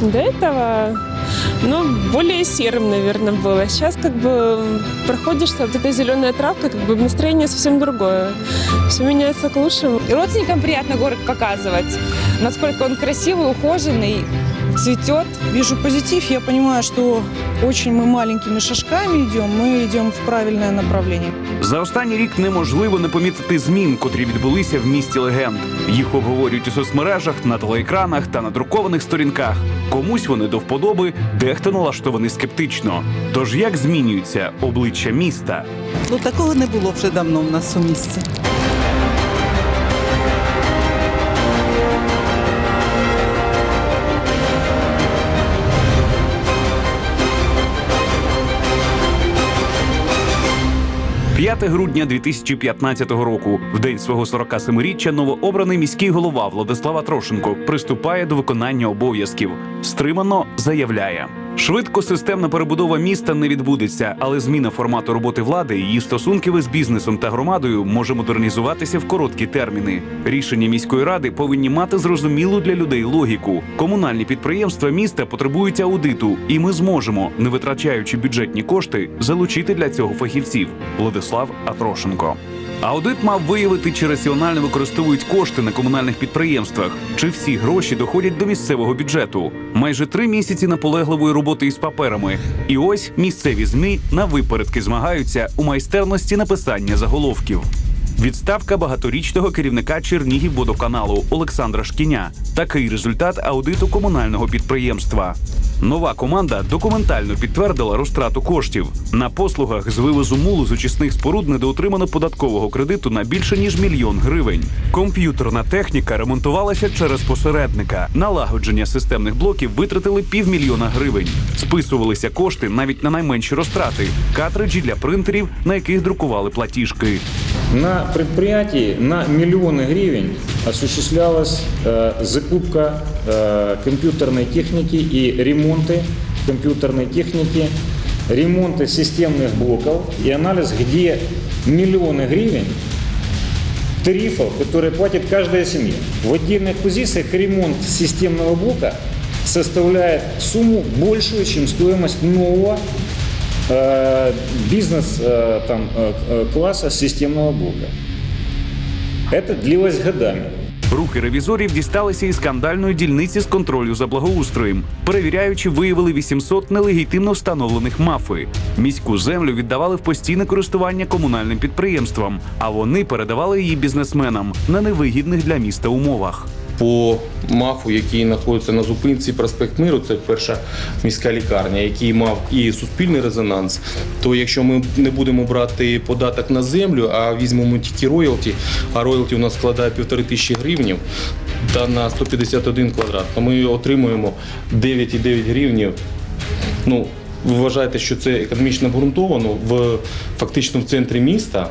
До этого, ну, более серым, наверное, было. Сейчас как бы проходишь, вот эта зеленая травка, как бы настроение совсем другое. Все меняется к лучшему. И родственникам приятно город показывать, насколько он красивый, ухоженный, цветет. Вижу позитив, я понимаю, что очень мы маленькими шажками идем, мы идем в правильное направление. За останній рік неможливо не помітити змін, котрі відбулися в місті легенд. Їх обговорюють у соцмережах, на телеекранах та на друкованих сторінках. Комусь вони до вподоби, дехто налаштований скептично. Тож як змінюється обличчя міста? Ну такого не було вже давно в нас у місті. – 5 грудня 2015 року, в день свого 47-річчя, новообраний міський голова Владислава Трошенко приступає до виконання обов'язків. Стримано заявляє. Швидко системна перебудова міста не відбудеться, але зміна формату роботи влади, її стосунків із бізнесом та громадою може модернізуватися в короткі терміни. Рішення міської ради повинні мати зрозумілу для людей логіку. Комунальні підприємства міста потребують аудиту, і ми зможемо, не витрачаючи бюджетні кошти, залучити для цього фахівців. Владислав Атрошенко. Аудит мав виявити, чи раціонально використовують кошти на комунальних підприємствах, чи всі гроші доходять до місцевого бюджету. Майже три місяці наполегливої роботи із паперами. І ось місцеві змі на випередки змагаються у майстерності написання заголовків. Відставка багаторічного керівника Чернігівводоканалу Олександра Шкіня. Такий результат аудиту комунального підприємства. Нова команда документально підтвердила розтрату коштів. На послугах з вивозу мулу з очисних споруд недоотримано податкового кредиту на більше ніж мільйон гривень. Комп'ютерна техніка ремонтувалася через посередника. Налагодження системних блоків витратили півмільйона гривень. Списувалися кошти навіть на найменші розтрати картриджі для принтерів, на яких друкували платіжки. На предприятии на миллионы гривен осуществлялась э, закупка э, компьютерной техники и ремонты компьютерной техники, ремонты системных блоков и анализ, где миллионы гривен тарифов, которые платит каждая семья. В отдельных позициях ремонт системного блока составляет сумму большую, чем стоимость нового э, бизнес э, там, э, э, класса системного блока. Это длилось годами. Руки ревізорів дісталися і скандальної дільниці з контролю за благоустроєм. Перевіряючи, виявили 800 нелегітимно встановлених мафи. Міську землю віддавали в постійне користування комунальним підприємствам, а вони передавали її бізнесменам на невигідних для міста умовах. по МАФу, який знаходиться на зупинці проспект Миру, це перша міська лікарня, який мав і суспільний резонанс. То якщо ми не будемо брати податок на землю, а візьмемо тільки роялті, а роялті у нас складає півтори тисячі гривнів та на 151 квадрат, то ми отримуємо 9,9 гривнів. Ну, ви вважаєте, що це економічно обґрунтовано в фактично в центрі міста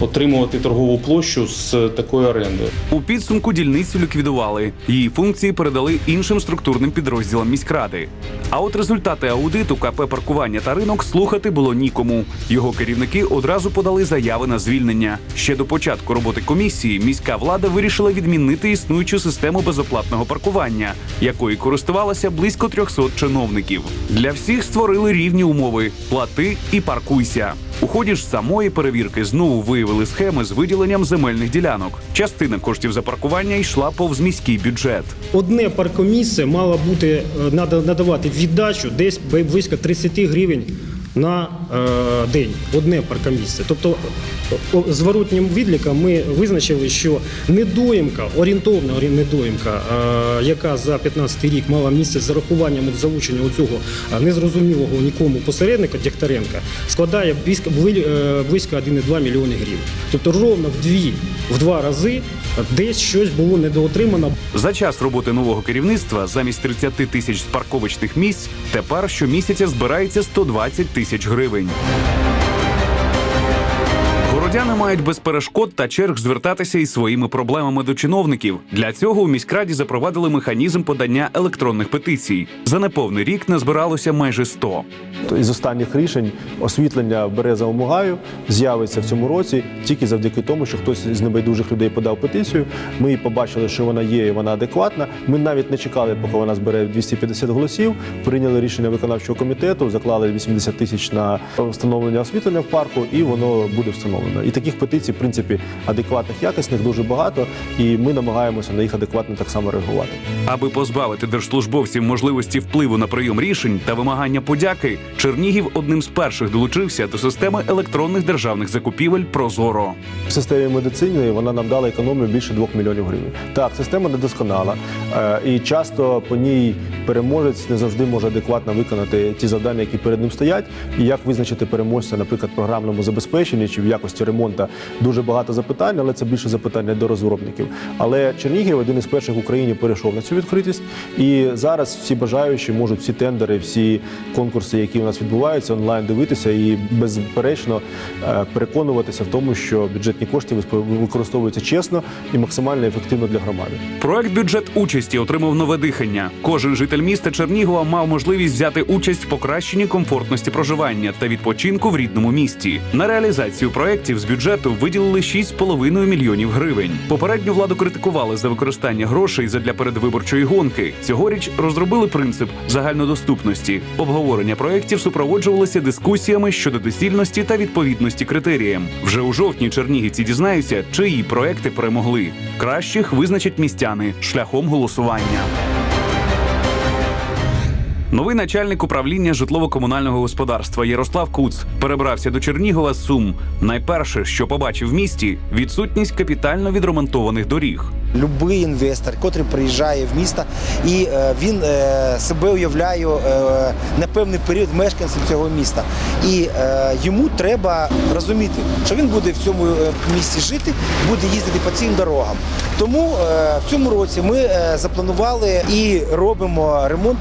отримувати торгову площу з такою орендою. У підсумку дільницю ліквідували. Її функції передали іншим структурним підрозділам міськради. А от результати аудиту КП паркування та ринок слухати було нікому. Його керівники одразу подали заяви на звільнення. Ще до початку роботи комісії міська влада вирішила відмінити існуючу систему безоплатного паркування, якою користувалося близько 300 чиновників. Для всіх створили рівні умови: плати і паркуйся. У ході ж самої перевірки знову виявили схеми з виділенням земельних ділянок. Частина коштів за паркування йшла повз міський бюджет. Одне паркомісце мало бути е, нада- надавати віддачу десь близько 30 гривень на е, день. Одне паркомісце. Тобто зворотнім відліком ми визначили, що недоїмка, орієнтовна орі- недоїмка, е, яка за 15 рік мала місце з зарахуванням от залучення цього незрозумілого нікому посередника Дягтаренка, складає близько, бли- е, близько 1,2 мільйони гривень. Тобто ровно в дві, в два рази десь щось було недоотримано. За час роботи нового керівництва замість 30 тисяч парковочних місць тепер щомісяця збирається 120 тисяч гривень. Громадяни мають без перешкод та черг звертатися із своїми проблемами до чиновників. Для цього у міськраді запровадили механізм подання електронних петицій. За неповний рік назбиралося майже 100. Із останніх рішень освітлення в Березовому гаю з'явиться в цьому році тільки завдяки тому, що хтось з небайдужих людей подав петицію. Ми її побачили, що вона є і вона адекватна. Ми навіть не чекали, поки вона збере 250 голосів. Прийняли рішення виконавчого комітету, заклали 80 тисяч на встановлення освітлення в парку, і воно буде встановлено. І таких петицій, в принципі, адекватних, якісних дуже багато. І ми намагаємося на їх адекватно так само реагувати. Аби позбавити держслужбовців можливості впливу на прийом рішень та вимагання подяки, Чернігів одним з перших долучився до системи електронних державних закупівель Прозоро. В системі медицини вона нам дала економію більше 2 мільйонів гривень. Так, система недосконала, е, і часто по ній переможець не завжди може адекватно виконати ті завдання, які перед ним стоять. І як визначити переможця, наприклад, в програмному забезпеченні чи в якості ремонту дуже багато запитань, але це більше запитання до розробників. Але Чернігів один із перших в Україні перейшов на цю відкритість, і зараз всі бажаючі можуть всі тендери, всі конкурси, які у нас відбуваються, онлайн дивитися і безперечно е, переконуватися в тому, що бюджетні кошти використовуються чесно і максимально ефективно для громади. Проект бюджет участі отримав нове дихання. Кожен житель міста Чернігова мав можливість взяти участь в покращенні комфортності проживання та відпочинку в рідному місті. На реалізацію проєктів з бюджету виділили 6,5 мільйонів гривень. Попередню владу критикували за використання грошей задля передвиборчої гонки. Цьогоріч розробили принцип загальнодоступності. Обговорення проєктів супроводжувалися дискусіями щодо доцільності та відповідності критеріям. Вже у жовтні чернігівці дізнаються, чиї проекти перемогли. Кращих визначать містяни шляхом голосування. Новий начальник управління житлово-комунального господарства Ярослав Куц перебрався до Чернігова з Сум. Найперше, що побачив в місті, відсутність капітально відремонтованих доріг. Любий інвестор, котрий приїжджає в місто, і е, він е, себе уявляє е, на певний період мешканцем цього міста. І йому треба розуміти, що він буде в цьому місті жити, буде їздити по цим дорогам. Тому в цьому році ми запланували і робимо ремонт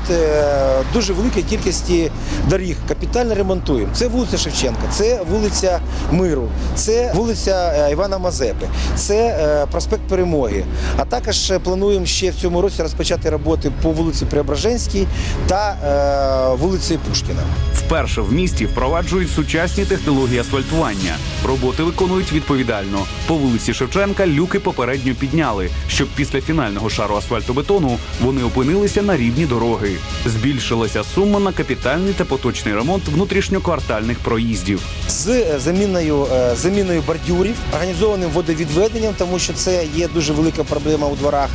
дуже великої кількості доріг. Капітально ремонтуємо. Це вулиця Шевченка, це вулиця Миру, це вулиця Івана Мазепи, це проспект Перемоги. А також е, плануємо ще в цьому році розпочати роботи по вулиці Преображенській та е, вулиці Пушкіна. Вперше в місті впроваджують сучасні технології асфальтування. Роботи виконують відповідально. По вулиці Шевченка люки попередньо підняли, щоб після фінального шару асфальтобетону вони опинилися на рівні дороги. Збільшилася сума на капітальний та поточний ремонт внутрішньоквартальних проїздів. з е, заміною, е, заміною бордюрів, організованим водовідведенням, тому що це є дуже велика проблема у дворах.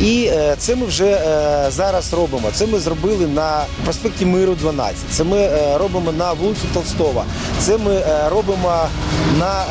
І е, це ми вже е, зараз робимо. Це ми зробили на проспекті Миру 12. Це ми е, робимо на вулиці Толстова. Це ми робимо на,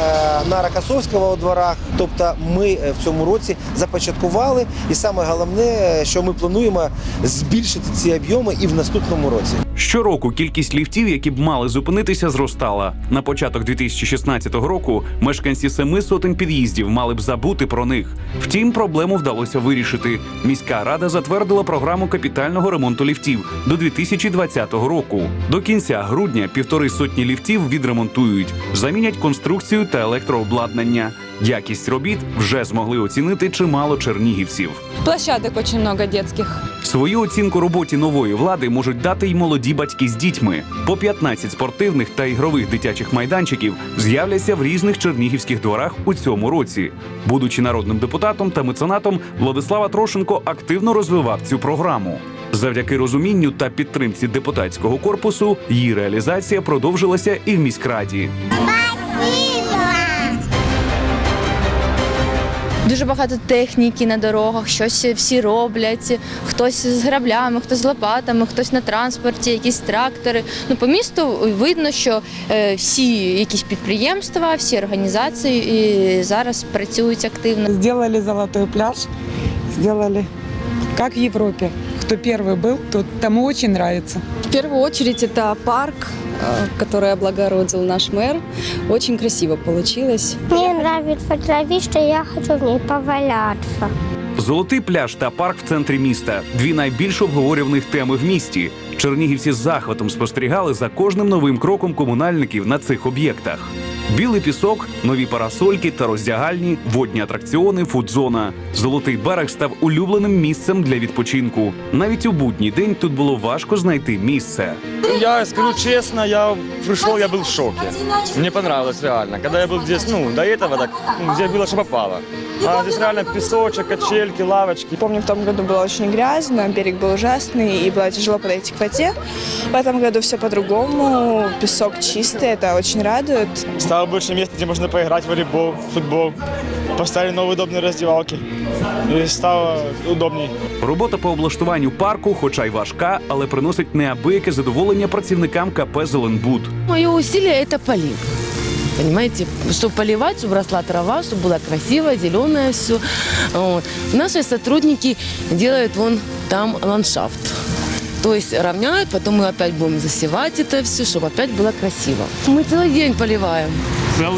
на Рокосовського у дворах. Тобто ми в цьому році започаткували, і саме головне, що ми плануємо збільшити ці об'єми і в наступному році. Щороку кількість ліфтів, які б мали зупинитися, зростала. На початок 2016 року мешканці семи сотень під'їздів мали б забути про них. Втім, проблему вдалося вирішити. Міська рада затвердила програму капітального ремонту ліфтів до 2020 року. До кінця грудня півтори сотні ліфтів відремонтують, замінять конструкцію та електрообладнання. Якість робіт вже змогли оцінити чимало чернігівців. Площадок очень много детских. Свою оцінку роботі нової влади можуть дати й молоді батьки з дітьми. По 15 спортивних та ігрових дитячих майданчиків з'являться в різних чернігівських дворах у цьому році. Будучи народним депутатом та меценатом, Владислава Трошенко активно розвивав цю програму. Завдяки розумінню та підтримці депутатського корпусу її реалізація продовжилася і в міськраді. Дуже багато техніки на дорогах, щось всі роблять. Хтось з граблями, хтось з лопатами, хтось на транспорті, якісь трактори. Ну по місту видно, що е, всі якісь підприємства, всі організації і зараз працюють активно. Сделали золотой пляж, сделали как в Европе. Кто первый был, тот тому очень нравится. В первую очередь это парк, э, который облагородил наш мэр. Очень красиво получилось. Мне нравится травище, я хочу в ней поваляться. Золотий пляж та парк в центрі міста дві найбільш обговорюваних теми в місті. Чернігівці з захватом спостерігали за кожним новим кроком комунальників на цих об'єктах Білий пісок, нові парасольки та роздягальні, водні атракціони, фудзона. Золотий берег став улюбленим місцем для відпочинку. Навіть у будній день тут було важко знайти місце. Я скажу честно, я пришел, я был в шоке. Мне понравилось реально. Когда я был здесь, ну, до этого, так, ну, здесь было, что попало. А здесь реально песочек, качельки, лавочки. Помню, в том году было очень грязно, берег был ужасный, и было тяжело подойти к воде. В этом году все по-другому, песок чистый, это очень радует. Стало больше места, где можно поиграть в волейбол, футбол. Поставили новые удобные раздевалки. И стало удобней. Робота по облаштуванню парку, хоча й важка, але приносить неабияке задоволення працівникам КП Зеленбуд. Мое усилие – это полив. Понимаете, чтобы поливать, чтобы росла трава, чтобы было красиво, зеленое все. Вот. Наши сотрудники делают вон там ландшафт. То есть равняют, потом мы опять будем засевать это все, чтобы опять было красиво. Мы целый день поливаем.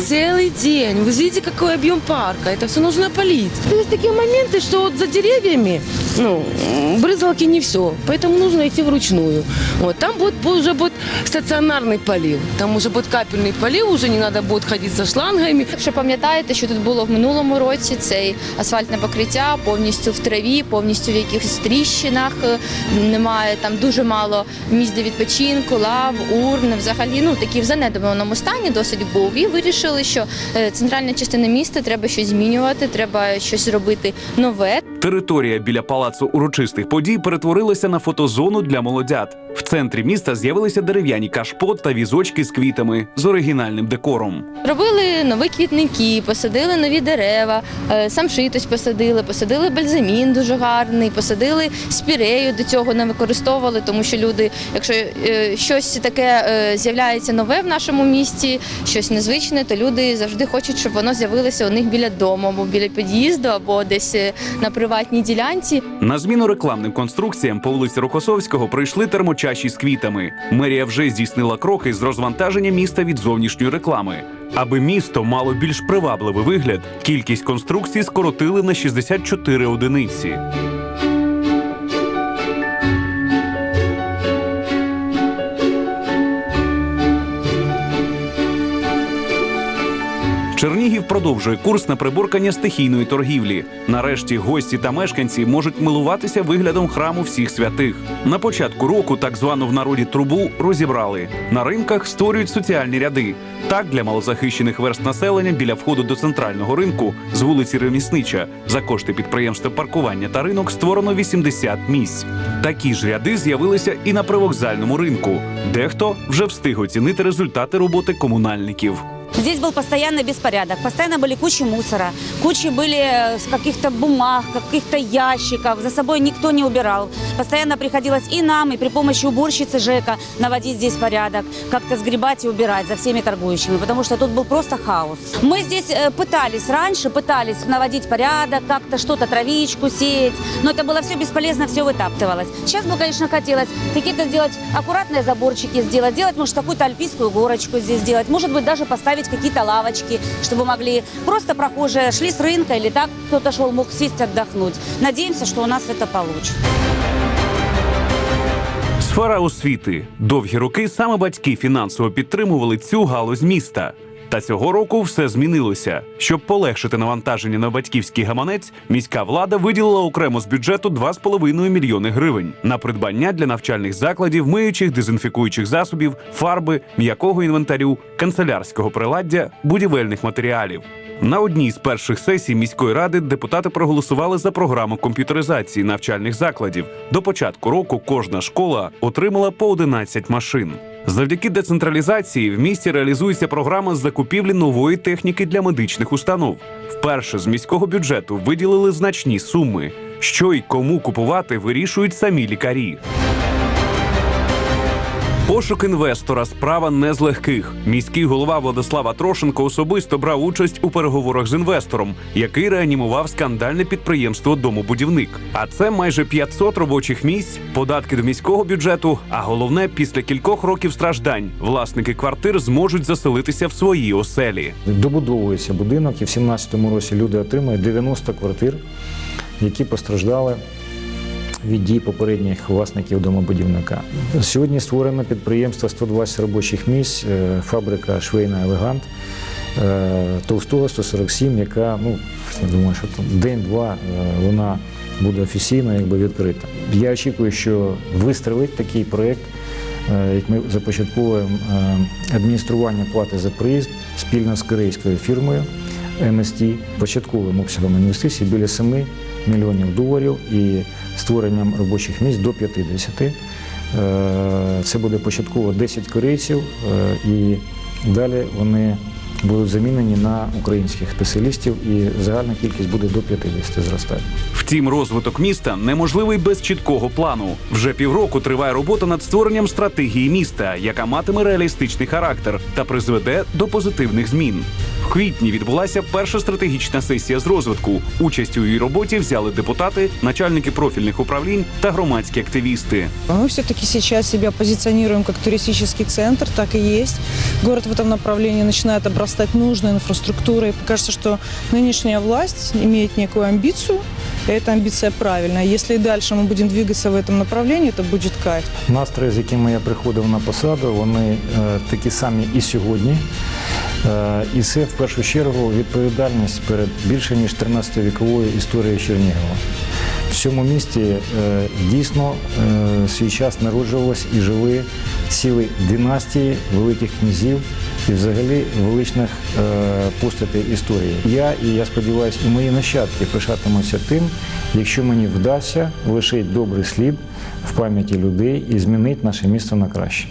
Целый, день. Вы видите, какой объем парка. Это все нужно полить. То есть такие моменты, что вот за деревьями, ну, м, брызгалки не все. Поэтому нужно идти вручную. Вот. Там будет, будет- уже будет стационарный полив. Там уже будет капельный полив, уже не надо будет ходить со шлангами. Якщо пам'ятаєте, що тут було в минулому році, цей асфальтне покриття повністю в траві, повністю в якихось тріщинах, е, немає там дуже мало місць для відпочинку, лав, урн. Взагалі, ну такий в занедбаному стані досить був. І вирішили, що е, центральна частина міста треба щось змінювати, треба щось робити нове. Територія біля палацу урочистих подій перетворилася на фотозону для молодят. В центрі міста з'явилися дерев'яні кашпот та візочки з квітами з оригінальним декором. Робили нові квітники, посадили нові дерева, е, самшитось посадили, посадили бальзамін дуже гарний, посадили спірею до цього не використовували, тому що люди, якщо е, щось таке е, з'являється нове в нашому місті, щось незвичне, то люди завжди хочуть, щоб воно з'явилося у них біля дому, або біля під'їзду, або десь на приватній ділянці. На зміну рекламним конструкціям по вулиці Рокосовського прийшли термочаші з квітами. Мерія вже здійснила кроки з розвантаження міста від зовнішньої реклами. Аби місто мало більш привабливий вигляд, кількість конструкцій скоротили на 64 одиниці. Чернігів продовжує курс на приборкання стихійної торгівлі. Нарешті гості та мешканці можуть милуватися виглядом храму всіх святих. На початку року так звану в народі трубу розібрали. На ринках створюють соціальні ряди. Так для малозахищених верст населення біля входу до центрального ринку з вулиці Реміснича за кошти підприємства паркування та ринок створено 80 місць. Такі ж ряди з'явилися і на привокзальному ринку. Дехто вже встиг оцінити результати роботи комунальників. Здесь был постоянный беспорядок, постоянно были кучи мусора, кучи были э, каких-то бумаг, каких-то ящиков, за собой никто не убирал. Постоянно приходилось и нам, и при помощи уборщицы ЖЭКа наводить здесь порядок, как-то сгребать и убирать за всеми торгующими, потому что тут был просто хаос. Мы здесь э, пытались раньше, пытались наводить порядок, как-то что-то, травичку сеять, но это было все бесполезно, все вытаптывалось. Сейчас бы, конечно, хотелось какие-то сделать аккуратные заборчики, сделать, сделать, может, какую-то альпийскую горочку здесь сделать, может быть, даже поставить какие-то лавочки, чтобы могли просто прохожие шли с рынка или так кто-то шел, мог сесть отдохнуть. Надеемся, что у нас это получится. Сфера освіти. Довгі роки саме батьки фінансово підтримували цю галузь міста. Та цього року все змінилося. Щоб полегшити навантаження на батьківський гаманець, міська влада виділила окремо з бюджету 2,5 мільйони гривень на придбання для навчальних закладів, миючих, дезінфікуючих засобів, фарби, м'якого інвентарю, канцелярського приладдя, будівельних матеріалів. На одній з перших сесій міської ради депутати проголосували за програму комп'ютеризації навчальних закладів. До початку року кожна школа отримала по 11 машин. Завдяки децентралізації в місті реалізується програма з закупівлі нової техніки для медичних установ. Вперше з міського бюджету виділили значні суми. Що й кому купувати, вирішують самі лікарі. Пошук інвестора справа не з легких. Міський голова Владислава Трошенко особисто брав участь у переговорах з інвестором, який реанімував скандальне підприємство Домобудівник. А це майже 500 робочих місць, податки до міського бюджету. А головне, після кількох років страждань власники квартир зможуть заселитися в свої оселі. Добудовується будинок, і в 2017 році люди отримають 90 квартир, які постраждали від дій попередніх власників домобудівника. Сьогодні створено підприємство 120 робочих місць, е, фабрика Швейна Елегант. е, Толстого 147, яка, ну, я думаю, що день-два е, вона буде офіційно якби, відкрита. Я очікую, що вистрелить такий проєкт, як ми започатковуємо адміністрування плати за проїзд спільно з корейською фірмою МСТ, початковим обсягом інвестицій біля 7 мільйонів доларів і створенням робочих місць до 50. Е, Це буде початково 10 корейців, е, і далі вони будуть замінені на українських спеціалістів, і загальна кількість буде до 50 зростати. Втім, розвиток міста неможливий без чіткого плану. Вже півроку триває робота над створенням стратегії міста, яка матиме реалістичний характер та призведе до позитивних змін. В квітні відбулася перша стратегічна сесія з розвитку. Участь у її роботі взяли депутати, начальники профільних управлінь та громадські активісти. Мы все-таки сейчас себя позиционируем как туристический центр, так и есть. Город в этом направлении начинает обрастать нужной инфраструктурой. Кажется, что нынешняя власть имеет некую амбицию, и эта амбиция правильная. Если и дальше мы будем двигаться в этом направлении, то будет кайф. Настрої, з якими я приходив на посаду, вони е, такі самі і сьогодні. Е, І це в першу чергу відповідальність перед більше ніж 13-віковою історією Чернігова. В цьому місті е, дійсно е, свій час народжувалось і жили цілі династії великих князів і взагалі величних постатей історії. Я і я сподіваюся, і мої нащадки пишатимуться тим, якщо мені вдасться лишити добрий слід в пам'яті людей і змінити наше місто на краще.